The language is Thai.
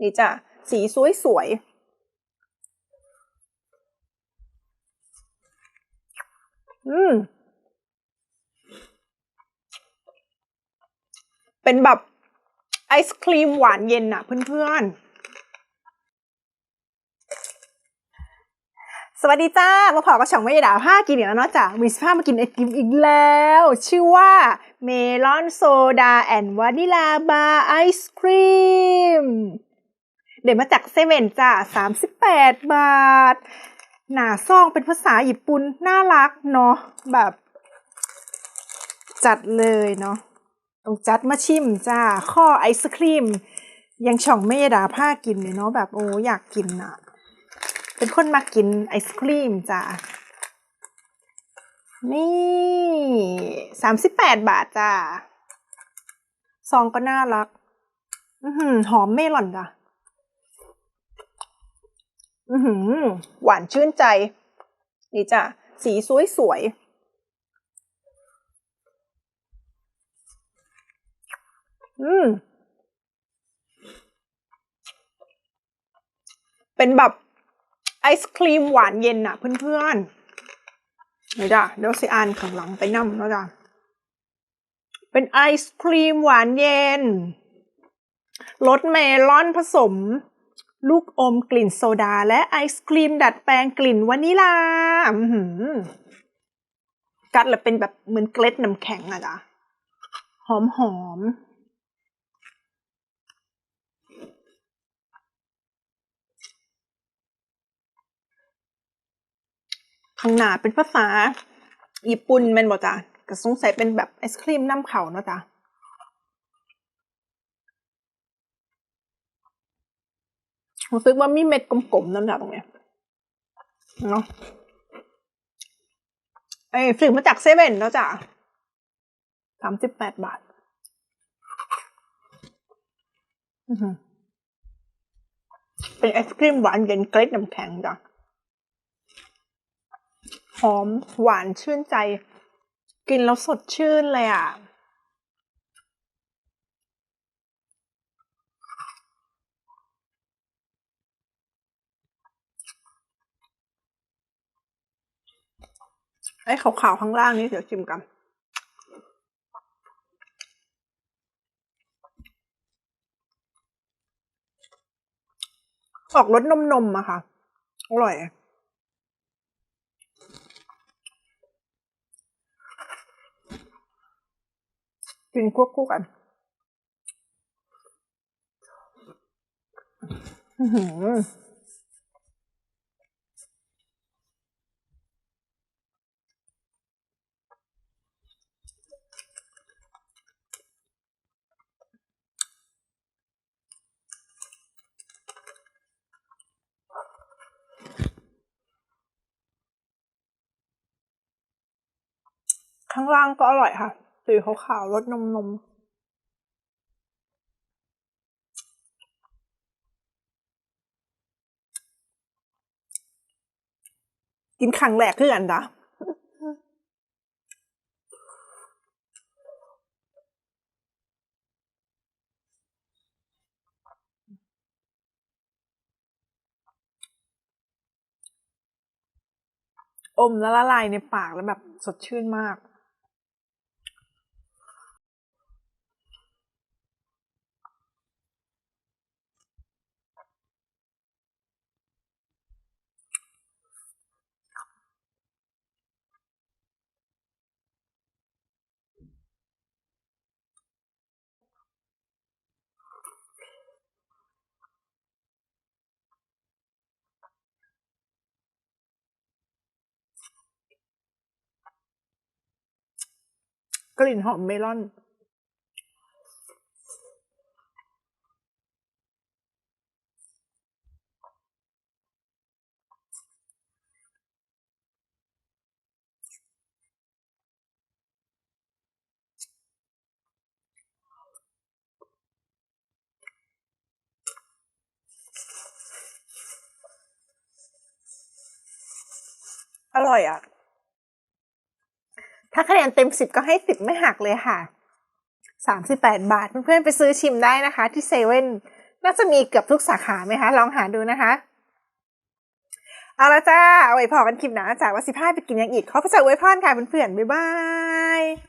นี่จ้ะสีสวยสวยอืม เป็นแบบไอศครีมหวานเย็นอะเพื่อนๆ สวัสดีจ้า มาพอกับช่องไม่ด่าผ้ากินอีกแล้วเนาะจ้ะมีสภาพมากินไอติมอีกแล้ว ชื่อว่าเมลอนโซดาแอนด์วานิลาบาร์ไอศครีม เดี๋ยวมาจากเซเว่นจ้า38 บาท หนาซองเป็นภาษาญี่ปุ่นน่ารักเนาะแบบ จัดเลยเนาะต้องจัดมาชิมจ้าข้อไอศครีม ยังช่องไม่ยดาผ้ากินเลยเนาะแบบโอ้อยากกินอะเป็นคนมากินไอศครีมจ้านี่สามสิบแปดบาทจ้าซองก็น่ารักอือหือหอมเมลอนจ้ะ หือหวานชื่นใจ นี่จ้ะ สีสวยสวยๆอืม เป็นแบบไอศครีมหวานเย็นอะเพื่อนๆเดี๋ยวจ้ะเดี๋ยวสิอ่านข้างหลังไปนั่แล้วจ้ะเป็นไอศครีมหวานเย็นรสเมลอนผสม ลูกอมกลิ่นโซดา และไอศครีมดัดแปลงกลิ่นวานิลาอื้อหือกัดแล้วเป็นแบบเหมือนเกล็ดน้ำแข็งอะจ้ะหอมหอมข้างหน้าเป็นภาษา ญี่ปุ่นแม่นบ่จ้ะก็สงสัยเป็นแบบไอศครีมน้ำเขาเนาะจ้ะ รู้สึกว่ามีเม็ดกลมๆนั่นแหลตรงเนี้ยเนาะไอ้ซื้อมาจากเซเว่นแล้วจ้ะสามสิบแปดบาทเป็นไอศครีมหวานเย็นเกล็ดน้ำแข็งจ้ะหอมหวานชื่นใจ กินแล้วสดชื่นเลยอะ ไอ้ขาวๆข้างล่างนี่เดี๋ยวชิมกัน ออกรสนมๆอะค่ะ อร่อย กินควบคู่กันอือหือ ข้างล่างก็อร่อยค่ะ สีขาวๆรสนมนมกินครั้งแรกคือกันจ้ะอมแล้วละลายในปากแล้วแบบสดชื่นมาก กลิ่นหอมเมลอน อร่อยอะ ถ้าคะแนนเต็มสิบก็ให้สิบไม่หักเลยค่ะสามสิบแปดบาท เพื่อนๆไปซื้อชิมได้นะคะ ที่เซเว่นน่าจะมีเกือบทุกสาขาไหมคะ ลองหาดูนะคะ เอาละจ้าเอาไว้พอกันคลิปหนาจ้าว่าสิพาไปกินยังอีก เขาก็จะไว้พรค่ะเพื่อนๆบ๊ายบาย